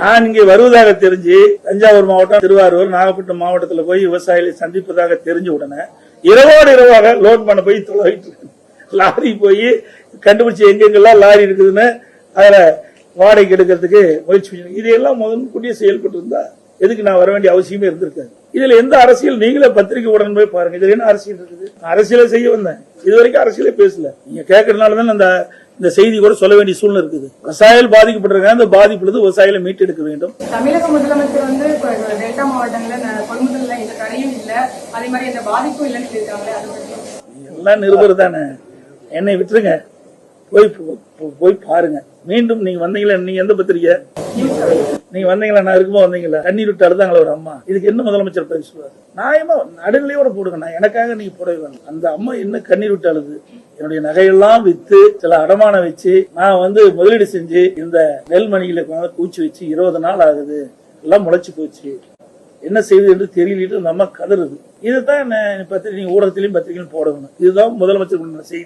நான் இங்கே வருவதாக தெரிஞ்சு தஞ்சாவூர் மாவட்டம் திருவாரூர் நாகப்பட்டினம் மாவட்டத்தில் போய் விவசாயிகளை சந்திப்பதாக தெரிஞ்ச உடனே இரவோடு இரவாக லோட் பண்ண போய் தொலைவிட்டு லாரி போய் கண்டுபிடிச்சி எங்கெங்கெல்லாம் லாரி இருக்குதுன்னு அதில் வாடகைக்கு எடுக்கிறதுக்கு முயற்சி பண்ணி இதையெல்லாம் முதன்கூட்டியே செயல்பட்டு இருந்தா எதுக்கு நான் வர வேண்டிய அவசியமே இருந்திருக்காது. இதுல எந்த அரசியல் நீங்களே பத்திரிகை உடன் போய் பாருங்க. இதுல என்ன அரசியல் இருக்குது? நான் அரசியலை செய்ய வந்தேன். இது வரைக்கும் அரசியலே பேசல. நீங்க கேட்கறதுனால தான் அந்த இந்த செய்தி கூட சொல்ல வேண்டிய சூழ்நிலை இருக்குது. விவசாயிகள் பாதிக்கப்பட்டிருக்காங்க அந்த பாதிப்புலேருந்து விவசாயிகளை மீட்டெடுக்க வேண்டும். தமிழக முதலமைச்சர் வந்து டெல்டா மாவட்டங்கள்ல கொள்முதல்ல எந்த தடையும் இல்ல. அதே மாதிரி எந்த பாதிப்பும் இல்லைன்னு சொல்லியிருக்காங்களே எல்லாம் நிருபர் தானே. என்னை விட்டுருங்க. போய் போய் பாருங்க. மீண்டும் நீங்க வந்தீங்களா? நீங்க எந்த பத்திரிக்கை? நீங்க வந்தீங்களா? நான் இருக்கும்போது வந்தீங்களா? கண்ணீர் விட்டு அழுதாங்களா ஒரு அம்மா? இதுக்கு என்ன முதலமைச்சர் பதில் சொல்லுவாரு? நியாயமா நடுநிலையோட போடுங்க. நான் எனக்காக நீங்க போடவே வேண்டாம். அந்த அம்மா என்ன கண்ணீர் விட்டு அழுது? என்னுடைய நகையெல்லாம் வித்து சில அடமானம் வச்சு நான் வந்து முதலீடு செஞ்சு இந்த நெல்மணிகளை கொண்டாந்து பூச்சி வச்சு இருபது நாள் ஆகுது. எல்லாம் முளைச்சு போச்சு. என்ன செய்வது என்று தெரியலிட்டு நம்ம கதறுது. இதுதான் என்ன பத்திரிகை ஊடகத்திலையும் பத்திரிகையும் போடணும். இதுதான் முதலமைச்சர் செய்தி.